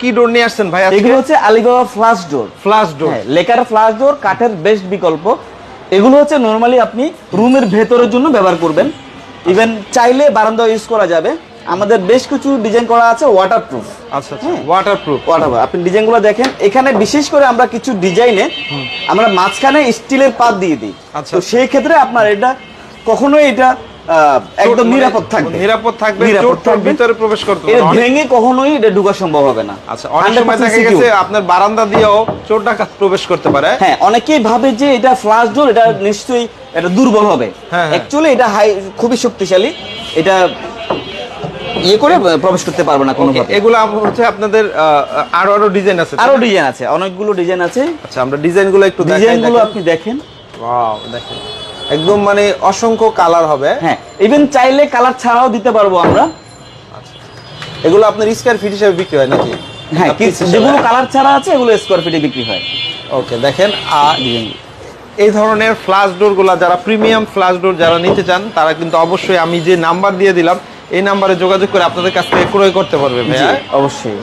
কি ডোর নিয়ে আসছেন ভাই আজকে? এগুলো হচ্ছে Alibaba flush door flush door হ্যাঁ লেকার ফ্লাশ ডোর কাঠের বেস্ট বিকল্প। এগুলো হচ্ছে নর্মালি আপনি রুমের ভেতরের জন্য ব্যবহার করবেন। ইভেন চাইলে বারান্দা ইউজ করা যাবে। আমাদের বেশ কিছু ডিজাইন করা আছে ওয়াটারপ্রুফ আচ্ছা আচ্ছা ওয়াটারপ্রুফ ওয়াটার আপনি ডিজাইনগুলো দেখেন। এখানে বিশেষ করে আমরা কিছু ডিজাইনে আমরা মাঝখানে স্টিলের পাত দিয়ে দিই। আচ্ছা, তো আচ্ছা। সেই ক্ষেত্রে আপনার এটা কখনোই এটা একদম মানে নিরাপদ থাকবে নিরাপদ থাকবে। ভিতরে প্রবেশ করতে এটা ভেঙে কখনোই এটা ঢোকা সম্ভব হবে না। আচ্ছা অনেক সময় দেখা গেছে আপনার বারান্দা দিয়েও চোর ডাকাত প্রবেশ করতে পারে। হ্যাঁ অনেকেই ভাবে যে এটা ফ্লাশ ডোর এটা নিশ্চয়ই এটা দুর্বল হবে। হ্যাঁ, হ্যাঁ। অ্যাকচুয়ালি এটা হাই খুবই শক্তিশালী। এটা ইয়ে করে প্রবেশ করতে পারবে না কোনো এগুলো হচ্ছে আপনাদের আরও আরও ডিজাইন আছে আরও ডিজাইন আছে অনেকগুলো ডিজাইন আছে। আচ্ছা আমরা ডিজাইনগুলো একটু ডিজাইনগুলো আপনি দেখেন। Wow, দেখেন। একদম মানে অসংখ্য কালার হবে। হ্যাঁ ইভেন চাইলে কালার ছাড়াও দিতে পারব আমরা। এগুলো আপনার স্কয়ার ফিট হিসেবে বিক্রি হয় নাকি? হ্যাঁ যেগুলো কালার ছাড়া আছে এগুলো স্কোয়ার ফিটে বিক্রি হয়। ওকে দেখেন এই ধরনের ফ্লাশ ডোরগুলো যারা প্রিমিয়াম ফ্লাশ ডোর যারা নিতে চান তারা কিন্তু অবশ্যই আমি যে নাম্বার দিয়ে দিলাম এই নাম্বারে যোগাযোগ করে আপনাদের কাছ থেকে ক্রয় করতে পারবে ভাইয়া। অবশ্যই।